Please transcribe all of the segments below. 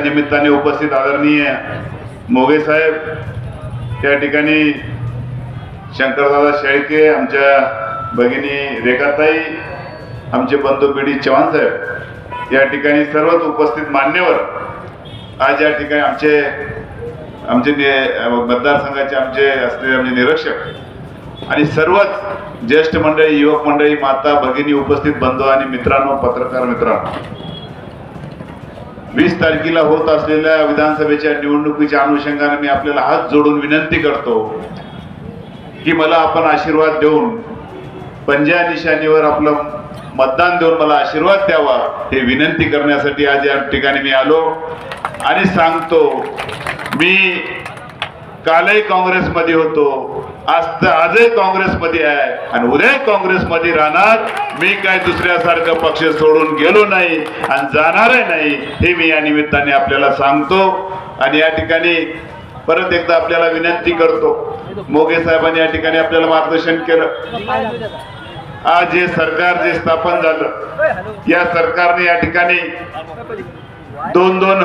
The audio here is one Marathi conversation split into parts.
निमित्ताने उपस्थित आदरणीय मोगे साहेब त्या ठिकाणी शंकरदादा शेळके आमच्या भगिनी रेखाताई आमचे बंधू पिढी चव्हाण साहेब या ठिकाणी सर्वच उपस्थित मान्यवर आज या ठिकाणी आमचे आमचे मतदारसंघाचे आमचे असलेले आमचे निरीक्षक आणि सर्वच ज्येष्ठ मंडळी युवक मंडळी माता भगिनी उपस्थित बंधू आणि मित्रांनो पत्रकार मित्रांनो वीस तारखेला होत असलेल्या विधानसभेच्या निवडणुकीच्या अनुषंगाने मी आपल्याला हात जोडून विनंती करतो की मला आपण आशीर्वाद देऊन पंजा निशाणीवर आपलं मतदान देऊन मला आशीर्वाद द्यावा हे विनंती करण्यासाठी आज या ठिकाणी मी आलो. आणि सांगतो मी कालही काँग्रेसमध्ये होतो. आज तर आजही काँग्रेसमध्ये आहे. आणि उद्या काँग्रेसमध्ये राहणार. मी काय दुसऱ्यासारखं पक्ष सोडून गेलो नाही आणि जाणारही नाही हे मी या निमित्ताने आपल्याला सांगतो. आणि या ठिकाणी परत एकदा आपल्याला विनंती करतो. मोगे साहेबांनी या ठिकाणी आपल्याला मार्गदर्शन केलं. आज जे सरकार जे स्थापन झालं या सरकारने या ठिकाणी दोन दोन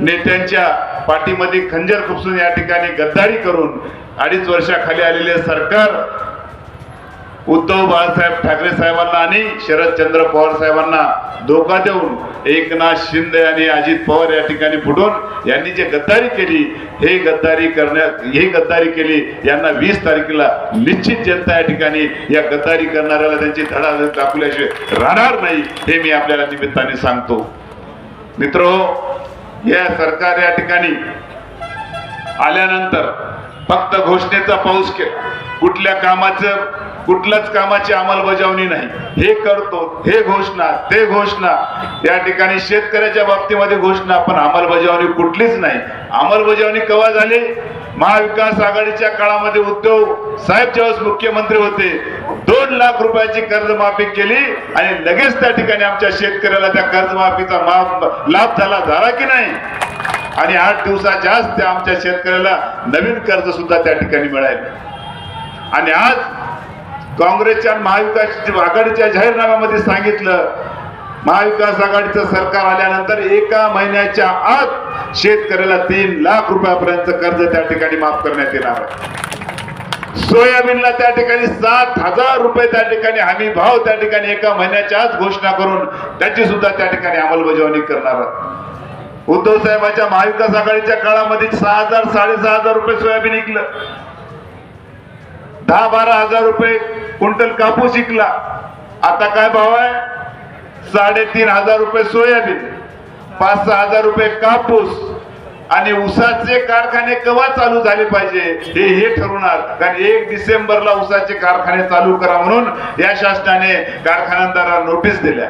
नेत्यांच्या पाठीमध्ये खंजर खुपसून या ठिकाणी गद्दारी करून अडीच वर्षाखाली आलेले सरकार उद्धव बाळासाहेब ठाकरे साहेबांना आणि शरदचंद्र पवार साहेबांना धोका देऊन एकनाथ शिंदे आणि अजित पवार या ठिकाणी फुटून यांनी जे गद्दारी केली हे गद्दारी करण्यात हे गद्दारी केली यांना वीस तारखेला निश्चित जनता या ठिकाणी या गद्दारी करणाऱ्याला त्यांची धडा दाखवल्याशिवाय राहणार नाही हे मी आपल्याला निमित्ताने सांगतो. मित्र या सरकार या ठिकाणी आल्यानंतर फक्त घोषणेचा पाऊस केला कुठल्या कामाचं कुठल्याच कामाची अंमलबजावणी नाही. हे करतो हे घोषणा ते घोषणा. या ठिकाणी शेतकऱ्याच्या बाबतीमध्ये घोषणा पण अंमलबजावणी कुठलीच नाही. अंमलबजावणी केव्हा झाली? महाविकास आघाडीच्या काळामध्ये उद्धव साहेब ज्यावेळेस मुख्यमंत्री होते दोन लाख रुपयाची कर्जमाफी केली आणि लगेच त्या ठिकाणी आमच्या शेतकऱ्याला त्या कर्जमाफीचा माफ लाभ झाला झाला की नाही? आणि आठ दिवसाच्या आज त्या आमच्या शेतकऱ्याला नवीन कर्ज सुद्धा त्या ठिकाणी मिळाले आणि आज काँग्रेसच्या महाविकास आघाडीच्या जाहीरनाम्यामध्ये सांगितलं महाविकास आघाडीचं सरकार आल्यानंतर एका महिन्याच्या आत शेतकऱ्याला तीन लाख रुपयापर्यंत कर्ज त्या ठिकाणी माफ करण्यात येणार आहे. सोयाबीनला त्या ठिकाणी सात हजार रुपये त्या ठिकाणी हमी भाव त्या ठिकाणी एका महिन्याच्या आत घोषणा करून त्याची सुद्धा त्या ठिकाणी अंमलबजावणी करणार आहोत. उद्धव साहेबांच्या महाविकास आघाडीच्या काळामध्ये सहा हजार साडेसहा हजार रुपये सोयाबीन विकलं. दहा बारा हजार रुपये क्विंटल कापूस विकला. आता काय भाव आहे? साडेतीन हजार रुपये सोयाबीन पाच सहा हजार रुपये कापूस आणि ऊसाचे कारखाने केव्हा चालू झाले पाहिजे हे हे ठरवणार. कारण एक डिसेंबरला ऊसाचे कारखाने चालू करा म्हणून या शासनाने कारखानदारांना नोटीस दिल्या.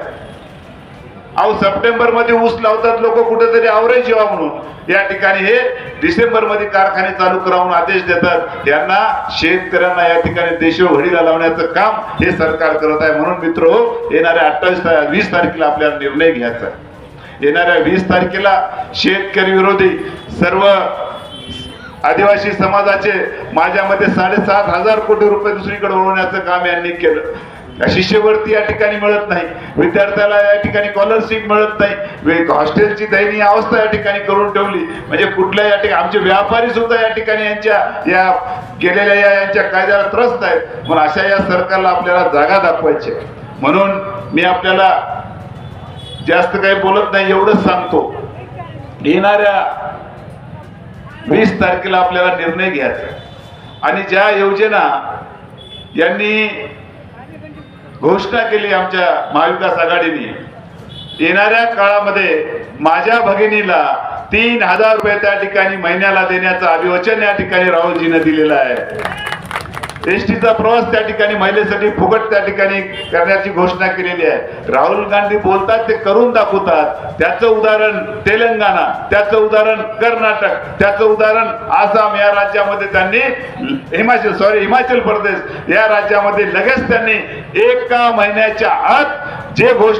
अहो सप्टेंबरमध्ये ऊस लावतात लोक कुठेतरी आवरेज जेव्हा म्हणून. या ठिकाणी हे डिसेंबरमध्ये कारखाने चालू करावून आदेश देतात. यांना शेतकऱ्यांना या ठिकाणी देशोघडीला लावण्याचं काम हे सरकार करत आहे. म्हणून मित्र येणाऱ्या अठ्ठावीस वीस तारखेला आपल्याला निर्णय घ्यायचा येणाऱ्या वीस तारखेला शेतकरी विरोधी सर्व आदिवासी समाजाचे माझ्या मते साडेसात हजार कोटी रुपये दुसरीकडे वळवण्याचं काम यांनी केलं. शिष्यवृत्ती या ठिकाणी मिळत नाही. विद्यार्थ्याला या ठिकाणी स्कॉलरशिप मिळत नाही. हॉस्टेलची दयनीय अवस्था या ठिकाणी करून ठेवली. म्हणजे कुठल्या या ठिकाणी आमचे व्यापारी सुद्धा या ठिकाणी यांच्या या गेलेल्या या यांच्या कायद्याला त्रस्त आहेत. म्हणून अशा या सरकारला आपल्याला जागा दाखवायची आहे. म्हणून मी आपल्याला जास्त काही बोलत नाही एवढंच सांगतो. येणाऱ्या वीस तारखेला आपल्याला निर्णय घ्यायचा आहे. आणि ज्या योजना यांनी घोषणा केली आमच्या महाविकास आघाडीने. येणाऱ्या काळामध्ये माझ्या भगिनीला तीन हजार रुपये त्या ठिकाणी महिन्याला देण्याचं अभिवचन या ठिकाणी राहुलजीने दिलेलं आहे. एसटीचा प्रवास त्या ठिकाणी महिलेसाठी फुकट त्या ठिकाणी करण्याची घोषणा केलेली आहे. राहुल गांधी बोलतात ते करून दाखवतात. त्याचं उदाहरण तेलंगणा त्याचं उदाहरण कर्नाटक त्याचं उदाहरण आसाम या राज्यामध्ये त्यांनी हिमाचल सॉरी हिमाचल प्रदेश या राज्यामध्ये लगेच त्यांनी एका महिन्याच्या आत जे घोषणा